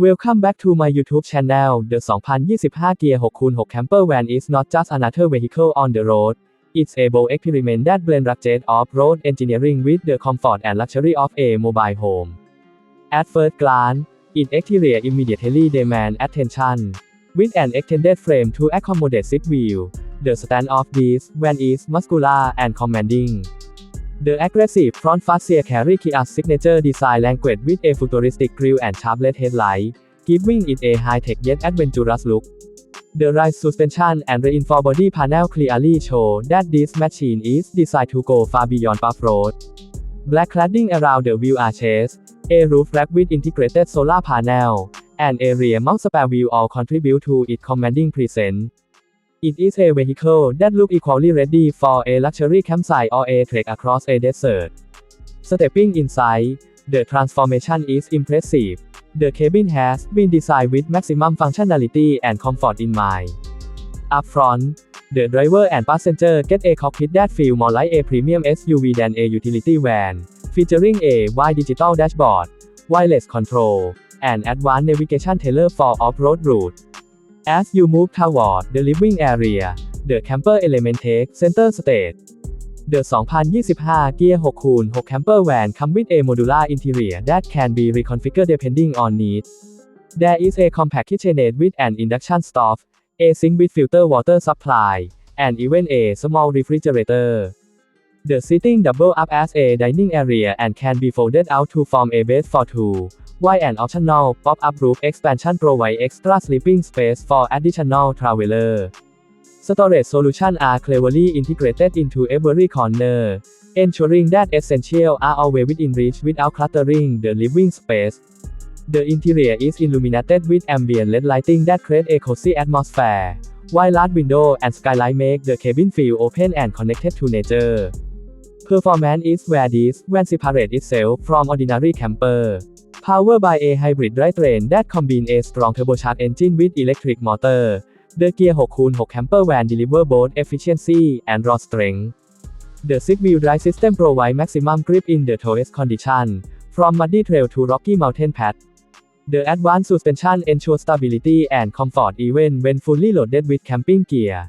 Welcome back to my YouTube channel. The 2025 Gear 6x6 Camper Van is not just another vehicle on the road. It's a bold experiment that blends rugged off-road engineering with the comfort and luxury of a mobile home. At first glance, its exterior immediately demands attention. With an extended frame to accommodate six wheels, the stand of this van is muscular and commanding. The aggressive front fascia carry Kia's signature design language with a futuristic grille and sharp-lit headlight, giving it a high-tech yet adventurous look. The right suspension and reinforced body panel clearly show that this machine is designed to go far beyond off-road. Black cladding around the wheel arches, a roof rack with integrated solar panel, and a rear mount spare wheel all contribute to its commanding presence. It is a vehicle that look equally ready for a luxury campsite or a trek across a desert. Stepping inside, the transformation is impressive. The cabin has been designed with maximum functionality and comfort in mind. Up front, the driver and passenger get a cockpit that feels more like a premium SUV than a utility van, featuring a wide digital dashboard, wireless control, and advanced navigation tailored for off-road routes. As you move toward the living area, the camper element takes center stage. The 2025 Gear 6x6 Camper Van comes with a modular interior that can be reconfigured depending on needs. There is a compact kitchenette with an induction stove, a sink with filter water supply, and even a small refrigerator. The seating double up as a dining area and can be folded out to form a bed for two, while an optional pop-up roof expansion provides extra sleeping space for additional traveler. Storage solutions are cleverly integrated into every corner, ensuring that essentials are always within reach without cluttering the living space. The interior is illuminated with ambient LED lighting that create a cozy atmosphere, while large window and skylight make the cabin feel open and connected to nature. Performance is where this van separates itself from ordinary camper. Powered by a hybrid drivetrain that combines a strong turbocharged engine with electric motor, the Gear 6x6 camper van delivers both efficiency and raw strength. The six-wheel drive system provides maximum grip in the toughest condition, from muddy trail to rocky mountain path. The advanced suspension ensures stability and comfort even when fully loaded with camping gear.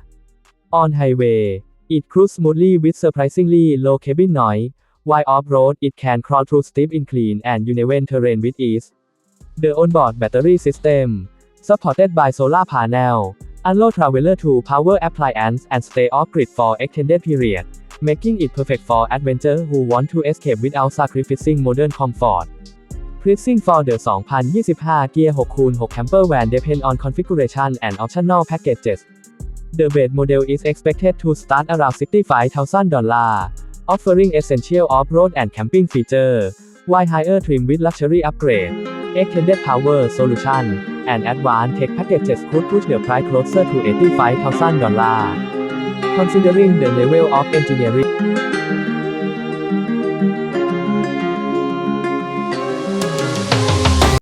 On highway, it cruises smoothly with surprisingly low cabin noise, while off-road it can crawl through steep incline and uneven terrain with ease. The onboard battery system, supported by solar panel, allow traveler to power appliance and stay off-grid for extended period, making it perfect for adventurers who want to escape without sacrificing modern comfort. Pricing for the 2025 Gear 6x6 Camper Van depend on configuration and optional packages. The base model is expected to start around $65,000, offering essential off-road and camping features, while higher trim with luxury upgrade, extended power solution, and advanced tech packages could push the price closer to $85,000. Considering the level of engineering